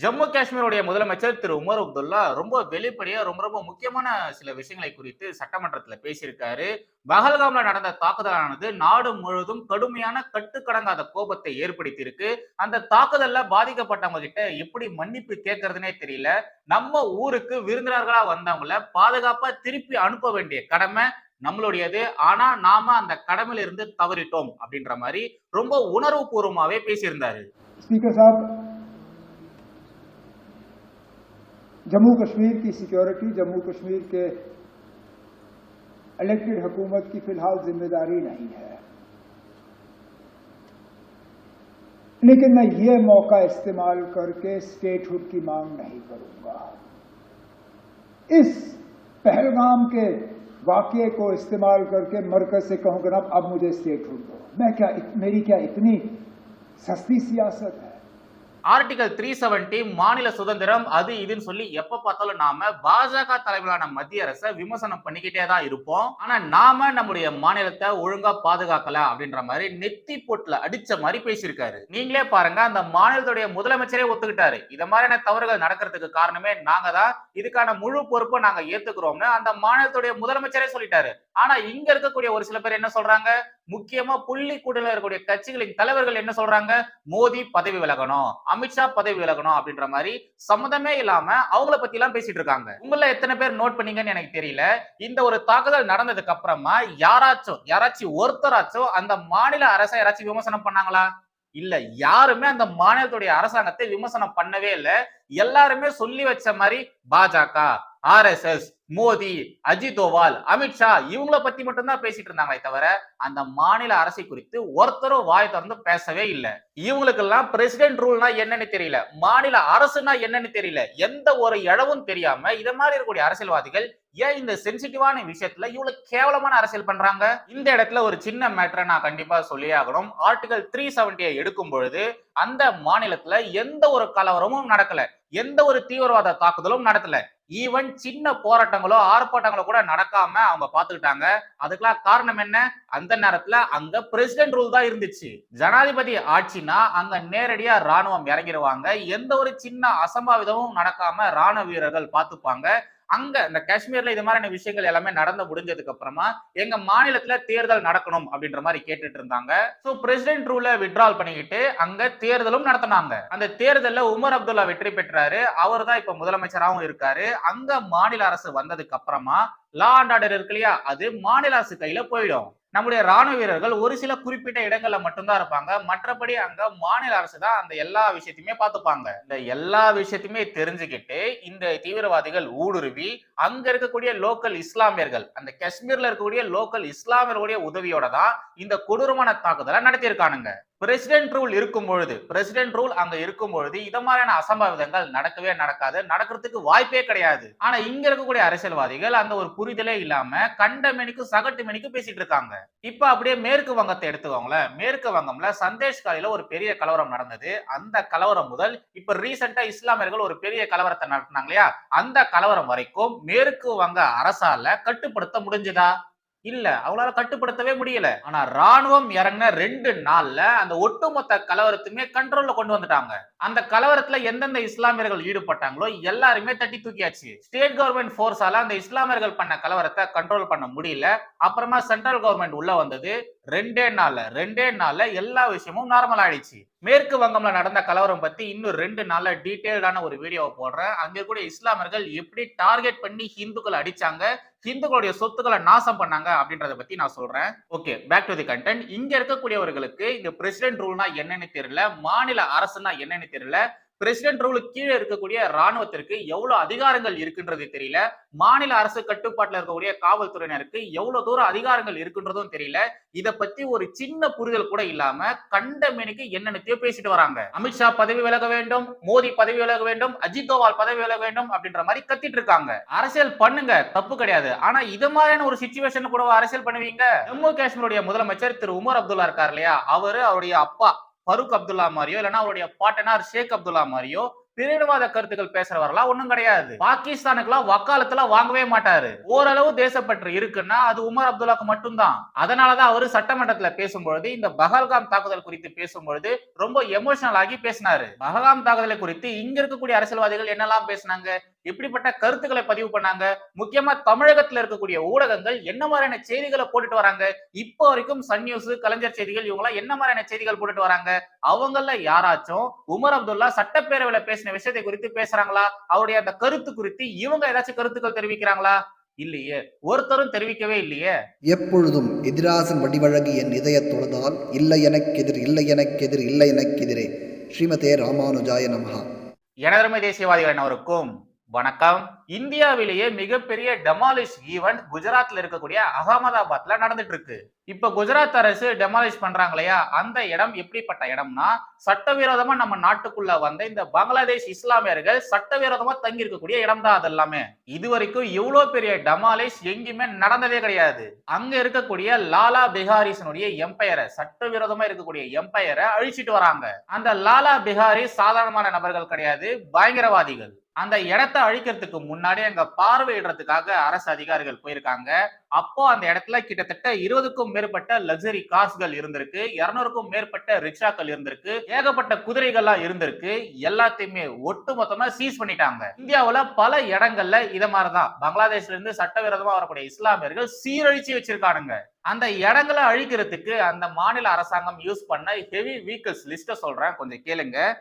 ஜம்மு காஷ்மீருடைய முதலமைச்சர் திரு உமர் அப்துல்லா ரொம்ப வெளிப்படையா ரொம்ப ரொம்ப முக்கியமான சில விஷயங்களை குறித்து சட்டமன்றத்துல பேசியிருக்காரு. பகல்காம்ல நடந்த தாக்குதலானது நாடு முழுவதும் கடுமையான கட்டுக்கடங்காத கோபத்தை ஏற்படுத்தி இருக்கு அந்த தாக்குதல்ல பாதிக்கப்பட்டவங்க கிட்ட எப்படி மன்னிப்பு கேட்கறதுனே தெரியல. நம்ம ஊருக்கு விருந்தினர்களா வந்தவங்கள பாதுகாப்பா திருப்பி அனுப்ப வேண்டிய கடமை நம்மளுடையது. ஆனா நாம அந்த கடமையில இருந்து தவறிட்டோம் அப்படின்ற மாதிரி ரொம்ப உணர்வு பூர்வமாவே பேசியிருந்தாரு जम्मू कश्मीर की सिक्योरिटी जम्मू कश्मीर के इलेक्टेड हुकूमत की फ़िलहाल ज़िम्मेदारी नहीं है। लेकिन मैं ये मौका इस्तेमाल करके स्टेटहुड की मांग नहीं करूँगा। इस पहलगाम के वाक्य को इस्तेमाल करके मरकज से कहूँगा ना अब मुझे स्टेटहुड दो। मैं क्या मेरी क्या इतनी सस्ती सियासत है? ஆர்டிகல் த்ரீ செவன்டி மாநில சுதந்திரம் அது இதுன்னு சொல்லி எப்ப பார்த்தாலும் நாம பாஜக தலைமையிலான மத்திய அரசை விமர்சனம் பண்ணிக்கிட்டே தான் இருப்போம். ஆனா நாம நம்முடைய மாநிலத்தை ஒழுங்கா பாதுகாக்கல அப்படின்ற மாதிரி நெத்தி போட்டுல அடிச்ச மாதிரி பேசியிருக்காரு. நீங்களே பாருங்க அந்த மாநிலத்துடைய முதலமைச்சரே ஒத்துக்கிட்டாரு. இத மாதிரியான தவறுகள் நடக்கிறதுக்கு காரணமே நாங்க தான். இதுக்கான முழு பொறுப்பை நாங்க ஏத்துக்கிறோம்னு அந்த மாநிலத்துடைய முதலமைச்சரே சொல்லிட்டாரு. ஆனா இங்க இருக்கக்கூடிய ஒரு சில பேர் என்ன சொல்றாங்க? முக்கியமா புள்ளி கூட்டல இருக்கக்கூடிய கட்சிகளின் தலைவர்கள் என்ன சொல்றாங்க? மோடி பதவி விலகணும் அமித்ஷா பதவி விலகணும் அப்படின்ற மாதிரி சம்மதமே இல்லாம அவங்கள பத்தி எல்லாம் பேசிட்டு இருக்காங்க. உங்கள எத்தனை பேர் நோட் பண்ணீங்கன்னு எனக்கு தெரியல. இந்த ஒரு தாக்குதல் நடந்ததுக்கு அப்புறமா யாராச்சும் யாராச்சும் ஒருத்தராச்சும் அந்த மாநில அரசை யாராச்சும் விமர்சனம் பண்ணாங்களா? இல்ல யாருமே அந்த மாநிலத்துடைய அரசாங்கத்தை விமர்சனம் பண்ணவே இல்லை. எல்லாருமே சொல்லி வச்ச மாதிரி பாஜக ஆர்எஸ்எஸ் மோடி அஜித் தோவால் அமித்ஷா இவங்கள பத்தி மட்டும்தான் பேசிட்டு இருந்தாங்களே தவிர அந்த மாநில அரசை குறித்து ஒருத்தரும் வாய் திறந்து பேசவே இல்லை. இவங்களுக்கெல்லாம் பிரசிடென்ட் ரூல்னா என்னன்னு தெரியல. மாநில அரசுனா என்னன்னு தெரியல. எந்த ஒரு இழவும் தெரியாம இத மாதிரி இருக்கக்கூடிய அரசியல்வாதிகள் ஏன் இந்த சென்சிட்டிவான விஷயத்துல இவ்வளவு கேவலமான அரசியல் பண்றாங்க? இந்த இடத்துல ஒரு சின்ன மேட்டரை நான் கண்டிப்பா சொல்லி ஆகணும். ஆர்டிகல் த்ரீ செவன்டியை எடுக்கும் பொழுது அந்த மாநிலத்துல எந்த ஒரு கலவரமும் நடக்கல. எந்த ஒரு தீவிரவாத தாக்குதலும் நடத்தல. ஈவன் சின்ன போராட்டங்களோ ஆர்ப்பாட்டங்களோ கூட நடக்காம அவங்க பாத்துக்கிட்டாங்க அதுக்கெல்லாம் காரணம் என்ன? அந்த நேரத்துல அங்க பிரசிடென்ட் ரூல் தான் இருந்துச்சு. ஜனாதிபதி ஆட்சினா அங்க நேரடியா ராணுவம் இறங்கிடுவாங்க எந்த ஒரு சின்ன அசம்பாவிதமும் நடக்காம ராணுவ வீரர்கள் பார்த்துப்பாங்க. அங்க இந்த காஷ்மீர்ல இது மாதிரியான விஷயங்கள் எல்லாமே நடந்து முடிஞ்சதுக்கு அப்புறமா எங்க மாநிலத்துல தேர்தல் நடக்கணும் அப்படின்ற மாதிரி கேட்டுட்டு இருந்தாங்க. சோ பிரசிடென்ட் ரூல விட்ரால் பண்ணிக்கிட்டு அங்க தேர்தலும் நடத்தினாங்க. அந்த தேர்தல்ல உமர் அப்துல்லா வெற்றி பெற்றாரு. அவர் தான் இப்ப முதலமைச்சராகவும் இருக்காரு. அங்க மாநில அரசு வந்ததுக்கு அப்புறமா லா அண்ட் ஆர்டர் இருக்கு இல்லையா? அது மாநில அரசு கையில போயிடும். நம்முடைய ராணுவ வீரர்கள் ஒரு சில குறிப்பிட்ட இடங்கள்ல மட்டும்தான் இருப்பாங்க. மற்றபடி அங்க மாநில அரசு தான் அந்த எல்லா விஷயத்தையுமே பார்த்துப்பாங்க. இந்த எல்லா விஷயத்தையுமே தெரிஞ்சுக்கிட்டு இந்த தீவிரவாதிகள் ஊடுருவி அங்க இருக்கக்கூடிய லோக்கல் இஸ்லாமியர்கள் அந்த காஷ்மீர்ல இருக்கக்கூடிய லோக்கல் இஸ்லாமியர்களுடைய உதவியோட தான் இந்த கொடூரமான தாக்குதலை நடத்தியிருக்கானுங்க. பிரசிடென்ட் ரூல் இருக்கும் பொழுது பிரசிடென்ட் ரூல் அங்க இருக்கும் பொழுது இத மாதிரியான அசம்பாவிதங்கள் நடக்கவே நடக்காது நடக்கிறதுக்கு வாய்ப்பே கிடையாது. ஆனா இங்க இருக்கக்கூடிய அரசியல்வாதிகள் அந்த ஒரு புரிதலே இல்லாம கண்ட மெனிக்கு சகட்டு மெனிக்கு பேசிட்டு இருக்காங்க. இப்ப அப்படியே மேற்கு வங்கத்தை எடுத்துக்கோங்களேன். மேற்கு வங்கம்ல சந்தேஷ்காலில ஒரு பெரிய கலவரம் நடந்தது. அந்த கலவரம் முதல் இப்ப ரீசெண்டா இஸ்லாமியர்கள் ஒரு பெரிய கலவரத்தை நடத்தினாங்க இல்லையா? அந்த கலவரம் வரைக்கும் மேற்கு வங்க அரசால கட்டுப்படுத்த முடிஞ்சதா? இல்ல அவங்களால கட்டுப்படுத்தவே முடியல. ஆனா ராணுவம் இறங்கின ரெண்டு நாள்ல அந்த ஒட்டுமொத்த கலவரத்துமே கண்ட்ரோல்ல கொண்டு வந்துட்டாங்க. அந்த கலவரத்துல எந்தெந்த இஸ்லாமியர்கள் ஈடுபட்டாங்களோ எல்லாருமே தட்டி தூக்கியாச்சு. ஸ்டேட் கவர்மெண்ட் போர்ஸால அந்த இஸ்லாமியர்கள் பண்ண கலவரத்தை கண்ட்ரோல் பண்ண முடியல. அப்புறமா சென்ட்ரல் கவர்மெண்ட் உள்ள வந்தது. ரெண்டே நாள்ல ரெண்டே நாள்ல எல்லா விஷயமும் நார்மல் ஆயிடுச்சு. மேற்கு வங்கம்ல நடந்த கலவரம் பத்தி இன்னும் ரெண்டு நாள்ல டீட்டெயில்டான ஒரு வீடியோவை போடுறேன். அங்க கூட இஸ்லாமியர்கள் எப்படி டார்கெட் பண்ணி ஹிந்துக்களை அடிச்சாங்க ஹிந்துக்களுடைய சொத்துக்களை நாசம் பண்ணாங்க அப்படின்றத பத்தி நான் சொல்றேன். Okay back to the content இங்க இருக்கக்கூடியவர்களுக்கு இந்த பிரசிடென்ட் ரூல்னா என்னன்னு தெரியல மாநில அரசுனா என்னன்னு தெரியல பிரசிடென்ட் ரூலுக்கு கீழே இருக்கக்கூடிய ராணுவத்திற்கு எவ்வளவு அதிகாரங்கள் இருக்குன்றது தெரியல. மாநில அரசு கட்டுப்பாட்டில் இருக்கக்கூடிய காவல்துறையினருக்கு எவ்வளவு தூரம் அதிகாரங்கள் இருக்குன்றதும் தெரியல. இதை பத்தி ஒரு சின்ன புரிதல் கூட இல்லாம கண்டமேனுக்கு என்னென்னத்தையோ பேசிட்டு வராங்க. அமித்ஷா பதவி விலக வேண்டும் மோடி பதவி விலக வேண்டும் அஜித் தோவால் பதவி விலக வேண்டும் அப்படின்ற மாதிரி கத்திட்டு இருக்காங்க. அரசியல் பண்ணுங்க தப்பு கிடையாது. ஆனா இது மாதிரியான ஒரு சுச்சுவேஷன் கூட அரசியல் பண்ணுவீங்க. ஜம்மு காஷ்மீருடைய முதலமைச்சர் திரு உமர் அப்துல்லா இருக்கார் இல்லையா? அவரு அவருடைய அப்பா. ஃபருக் அப்துல்லா மாதிரியோ இல்லைன்னா அவருடைய பாட்டனார் ஷேக் அப்துல்லா மாதிரியோ பிரிவினவாத கருத்துக்கள் பேசுறவரெல்லாம் ஒன்றும் கிடையாது. பாகிஸ்தானுக்குலாம் வக்காலத்துல வாங்கவே மாட்டாரு. ஓரளவு தேசப்பற்று இருக்குன்னா அது உமர் அப்துல்லாக்கு மட்டும்தான். அதனாலதான் அவரு சட்டமன்றத்துல பேசும்பொழுது இந்த பஹல்காம் தாக்குதல் குறித்து பேசும்பொழுது ரொம்ப எமோஷனல் ஆகி பேசினாரு. பஹல்காம் தாக்குதலை குறித்து இங்க இருக்கக்கூடிய அரசியல்வாதிகள் என்னெல்லாம் பேசினாங்க? எப்படிப்பட்ட கருத்துக்களை பதிவு பண்ணாங்க? முக்கியமா தமிழகத்துல இருக்கக்கூடிய ஊடகங்கள் என்ன மாதிரியான செய்திகளை போட்டுட்டு வராங்க? இப்போ வரைக்கும் சன் நியூஸ் கலைஞர் செய்திகள் இவங்க எல்லாம் என்ன மாதிரியான செய்திகள் போட்டுட்டு வராங்க? அவங்கள யாராச்சும் உமர் அப்துல்லா சட்டப்பேரவையில பேசின விஷயத்தை குறித்து பேசுறாங்களா? அவருடைய அந்த கருத்து குறித்து இவங்க ஏதாச்சும் கருத்துக்கள் தெரிவிக்கிறாங்களா? இல்லையே. ஒருத்தரும் தெரிவிக்கவே இல்லையே. எப்பொழுதும் எதிராசன் வடிவழகு என் இதயத் தொழுதால் இல்லை எனக்கெதிர் இல்லை எனக்கெதிர் இல்லை எனக்கெதிரே. ஸ்ரீமதே ராமானுஜாய நமஹா. எனதருமை தேசியவாதிகள் அனைவருக்கும் வணக்கம். இந்தியாவிலேயே மிகப்பெரிய டெமாலிஷ் ஈவெண்ட் குஜராத்ல இருக்கக்கூடிய அகமதாபாத்ல நடந்துட்டு இருக்கு இப்ப குஜராத் அரசு டெமாலிஷ் பண்றாங்க இல்லையா அந்த இடம் எப்படிப்பட்ட இடம்னா சட்டவிரோதமா நம்ம நாட்டுக்குள்ள வந்த இந்த பங்களாதேஷ் இஸ்லாமியர்கள் சட்டவிரோதமா தங்கி இருக்கக்கூடிய இடம் தான் அது எல்லாமே இது வரைக்கும் இவ்வளவு பெரிய டெமாலிஷ் எங்கேயுமே நடந்ததே கிடையாது. அங்க இருக்கக்கூடிய லாலா பிஹாரிசனுடைய எம்பையரை சட்டவிரோதமா இருக்கக்கூடிய எம்பையரை அழிச்சிட்டு வராங்க. அந்த லாலா பிஹாரி சாதாரணமான நபர்கள் கிடையாது பயங்கரவாதிகள். அந்த இடத்தை அழிக்கிறதுக்கு முன்னாடி அங்க பார்வையிடுறதுக்காக அரசு அதிகாரிகள் போயிருக்காங்க. அப்போ அந்த இடத்துல கிட்டத்தட்ட இருபதுக்கும் மேற்பட்ட லக்ஸரி கார்ஸ்கள் இருந்திருக்கு. இருநூறுக்கும் மேற்பட்ட ரிக்ஷாக்கள் இருந்திருக்கு. ஏகப்பட்ட குதிரைகள்லாம் இருந்திருக்கு. எல்லாத்தையுமே ஒட்டு மொத்தமா சீஸ் பண்ணிட்டாங்க. இந்தியாவுல பல இடங்கள்ல இத மாதிரிதான். பங்களாதேஷ்ல இருந்து சட்டவிரோதமா வரக்கூடிய இஸ்லாமியர்கள் சீரழிச்சு வச்சிருக்கானுங்க. அந்த இடங்களை அழிக்கிறதுக்கு அந்த மாநில அரசாங்கம் யூஸ் பண்ண ஹெவி வீக்கிள்ஸ் லிஸ்ட சொல்றேன். கொஞ்சம் கேளுங்க.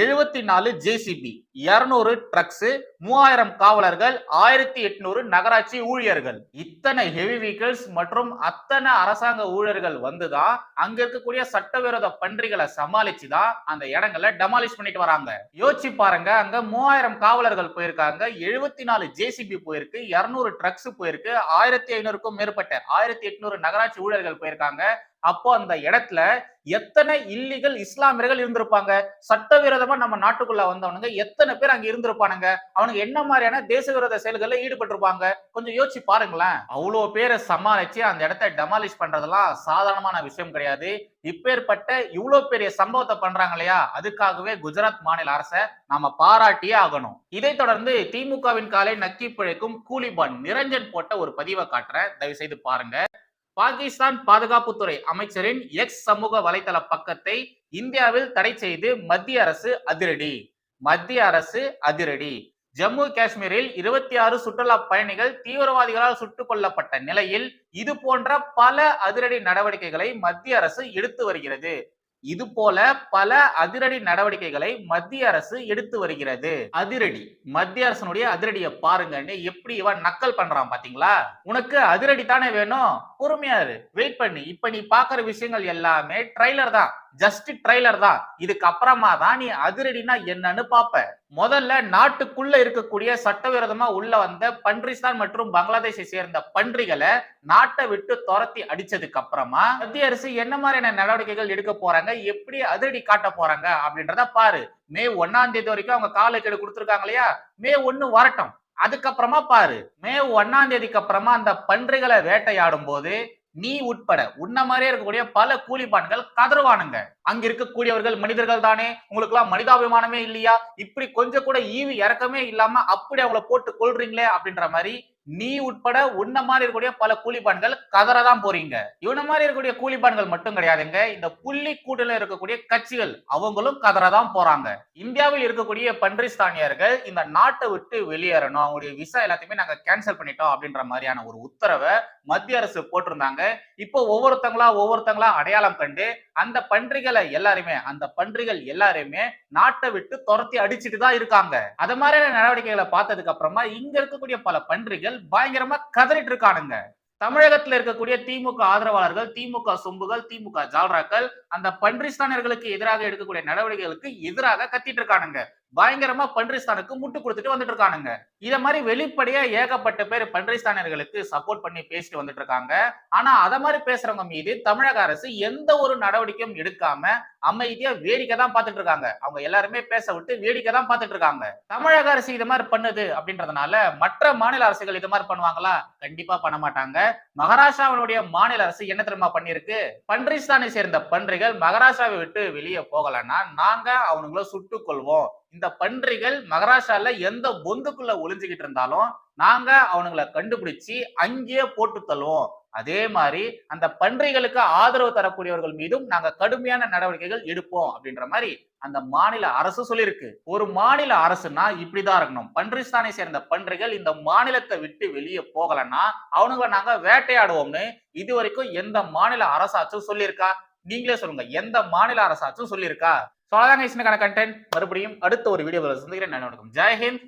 எழுபத்தி நாலு ஜேசிபி இருநூறு ட்ரக்ஸ் மூவாயிரம் காவலர்கள் ஆயிரத்தி எட்நூறு நகராட்சி ஊழியர்கள். இத்தனை ஹெவி வெஹிக்கிள்ஸ் மற்றும் அத்தனை அரசாங்க ஊழியர்கள் வந்துதான் அங்க இருக்கக்கூடிய சட்டவிரோத பன்றிகளை சமாளிச்சு தான் அந்த இடங்களை டெமாலிஷ் பண்ணிட்டு வராங்க. யோசிச்சு பாருங்க அங்க மூவாயிரம் காவலர்கள் போயிருக்காங்க எழுபத்தி நாலு ஜேசிபி போயிருக்கு இருநூறு ட்ரக்ஸ் போயிருக்கு ஆயிரத்தி ஐநூறுக்கும் மேற்பட்ட ஆயிரத்தி எட்நூறு நகராட்சி ஊழியர்கள் போயிருக்காங்க. அப்போ அந்த இடத்துல எத்தனை இல்லீகல் இஸ்லாமியர்கள் இருந்திருப்பாங்க? சட்டவிரோதமா நம்ம நாட்டுக்குள்ள வந்தவனுங்க எத்தனை பேர் அங்க இருந்திருப்பானுங்க? அவனுங்க என்ன மாதிரியான தேச விரோத செயல்கள்ல ஈடுபட்டிருப்பாங்க? கொஞ்சம் யோசிச்சு பாருங்களேன். அவ்வளவு பேரை சமாளிச்சு அந்த இடத்த டெமாலிஷ் பண்றதெல்லாம் சாதாரணமான விஷயம் கிடையாது. இப்பேற்பட்ட இவ்வளவு பெரிய சம்பவத்தை பண்றாங்க இல்லையா? அதுக்காகவே குஜராத் மாநில அரசை நாம பாராட்டியே ஆகணும். இதை தொடர்ந்து திமுகவின் காலை நக்கி பிழைக்கும் கூலிபான் நிரஞ்சன் போட்ட ஒரு பதிவை காட்டுறேன். தயவு செய்து பாருங்க. பாகிஸ்தான் பாதுகாப்புத்துறை அமைச்சரின் எக்ஸ் சமூக வலைதள பக்கத்தை இந்தியாவில் தடை செய்து மத்திய அரசு அதிரடி. மத்திய அரசு அதிரடி. ஜம்மு காஷ்மீரில் இருபத்தி ஆறு சுற்றுலா பயணிகள் தீவிரவாதிகளால் சுட்டுக் கொல்லப்பட்ட நிலையில் இது போன்ற பல அதிரடி நடவடிக்கைகளை மத்திய அரசு எடுத்து வருகிறது. இது போல பல அதிரடி நடவடிக்கைகளை மத்திய அரசு எடுத்து வருகிறது. அதிரடி. மத்திய அரசனுடைய அதிரடியை பாருங்கன்னு எப்படி இவன் நக்கல் பண்றான் பாத்தீங்களா? உனக்கு அதிரடி தானே வேணும்? பொறுமையாரு வெயிட் பண்ணி. இப்ப நீ பாக்குற விஷயங்கள் எல்லாமே ட்ரைலர் தான். ஜஸ்ட் ட்ரைலர் தான். இதுக்கு அப்புறமா தான் நீ அதிரடினா என்னன்னு பாப்ப முதல்ல நாட்டுக்குள்ள இருக்கக்கூடிய சட்டவிரோதமா உள்ள வந்த பன்றிஸ்தான் மற்றும் பங்களாதேஷை சேர்ந்த பன்றிகளை நாட்டை விட்டு துரத்தி அடிச்சதுக்கு அப்புறமா மத்திய அரசு என்ன மாதிரியான நடவடிக்கைகள் எடுக்க போறாங்க? எப்படி அதிரடி காட்ட போறாங்க? அப்படின்றத பாரு. மே ஒன்னாம் தேதி வரைக்கும் அவங்க காலக்கெடு கொடுத்துருக்காங்க இல்லையா? மே ஒன்னு வரட்டும். அதுக்கப்புறமா பாரு. மே ஒன்னாம் தேதிக்கு அப்புறமா அந்த பன்றிகளை வேட்டையாடும் போது நீ உட்பட உன்ன மாதிரியே இருக்கக்கூடிய பல கூலிபான்கள் கதறுவானுங்க. அங்க இருக்கக்கூடியவர்கள் மனிதர்கள் தானே. உங்களுக்கு எல்லாம் மனிதாபிமானமே இல்லையா? இப்படி கொஞ்சம் கூட ஈவி இறக்கமே இல்லாம அப்படி அவங்கள போட்டு கொள்றீங்களே அப்படின்ற மாதிரி நீ உட்பட உன்ன மாதிரி இருக்கக்கூடிய பல கூலிப்பான்கள் கதறதான் போறீங்க. இவன மாதிரி இருக்கக்கூடிய கூலிப்பான்கள் மட்டும் கிடையாதுங்க. இந்த புள்ளி கூட்டில இருக்கக்கூடிய கட்சிகள் அவங்களும் கதறதான் போறாங்க. இந்தியாவில் இருக்கக்கூடிய பன்றிஸ்தானியர்கள் இந்த நாட்டை விட்டு வெளியேறணும். அவங்களுடைய விசா எல்லாத்தையுமே நாங்க கேன்சல் பண்ணிட்டோம் அப்படின்ற மாதிரியான ஒரு உத்தரவை மத்திய அரசு போட்டிருந்தாங்க. இப்போ ஒவ்வொருத்தங்களா ஒவ்வொருத்தங்களா அடையாளம் கண்டு அந்த பன்றிகளை எல்லாருமே அந்த பன்றிகள் எல்லாருமே நாட்டை விட்டு துரத்தி அடிச்சுட்டு தான் இருக்காங்க. அது மாதிரியான நடவடிக்கைகளை பார்த்ததுக்கு அப்புறமா இங்க இருக்கக்கூடிய பல பன்றிகள் பயங்கரமா கதறிட்டு இருக்கானுங்க. தமிழகத்துல இருக்கக்கூடிய திமுக ஆதரவாளர்கள் திமுக சொம்புகள் திமுக ஜால்ராக்கள் அந்த பன்றிஸ்தானர்களுக்கு எதிராக எடுக்கக்கூடிய நடவடிக்கைகளுக்கு எதிராக கத்திட்டு இருக்கானுங்க. பயங்கரமா பன்றிஸ்தானுக்கு முட்டு கொடுத்துட்டு வந்துட்டு இருக்கானுங்க. இத மாதிரி வெளிப்படையா ஏகப்பட்ட பேர் பன்றிஸ்தானியர்களுக்கு சப்போர்ட் பண்ணி பேசிட்டு வந்துட்டு இருக்காங்க. ஆனா அத மாதிரி பேசுறவங்க மீது தமிழக அரசு எந்த ஒரு நடவடிக்கையும் எடுக்காம அமைதியா வேடிக்கை தான் பார்த்துட்டு இருக்காங்க. அவங்க எல்லாருமே பேச விட்டு வேடிக்கை தான் பார்த்துட்டு இருக்காங்க. தமிழக அரசு இது மாதிரி பண்ணுது அப்படின்றதுனால மற்ற மாநில அரசுகள் இது மாதிரி பண்ணுவாங்களா? கண்டிப்பா பண்ண மாட்டாங்க. மகாராஷ்டிராவினுடைய மாநில அரசு என்ன தெரியுமா பண்ணிருக்கு பன்றிஸ்தானை சேர்ந்த பன்றிகள் மகாராஷ்டிராவை விட்டு வெளியே போகலன்னா நாங்க அவனுங்களை சுட்டுக் கொள்வோம். இந்த பன்றிகள் மகாராஷ்டிரால எந்த பொந்துக்குள்ள ஒளிஞ்சுக்கிட்டு இருந்தாலும் நாங்க அவனுங்களை கண்டுபிடிச்சு அங்கேயே போட்டு தள்ளுவோம். அதே மாதிரி அந்த பன்றிகளுக்கு ஆதரவு தரக்கூடியவர்கள் மீதும் நாங்க கடுமையான நடவடிக்கைகள் எடுப்போம் அப்படின்ற மாதிரி அந்த மாநில அரசு சொல்லியிருக்கு. ஒரு மாநில அரசுனா இப்படிதான் இருக்கணும். பன்றிஸ்தானை சேர்ந்த பன்றிகள் இந்த மாநிலத்தை விட்டு வெளியே போகலன்னா அவனுங்களை நாங்க வேட்டையாடுவோம்னு இது வரைக்கும் எந்த மாநில அரசாச்சும் சொல்லியிருக்கா? நீங்களே சொல்லுங்க. எந்த மாநில அரசாச்சும் சொல்லியிருக்கா? சொல்லதாங்க இஷ்டக்கான கண்டென்ட் மறுபடியும் அடுத்த ஒரு வீடியோ சந்திக்கிறேன். நான் வணக்கம். ஜெய்ஹிந்த்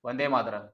வந்தே மாதரம்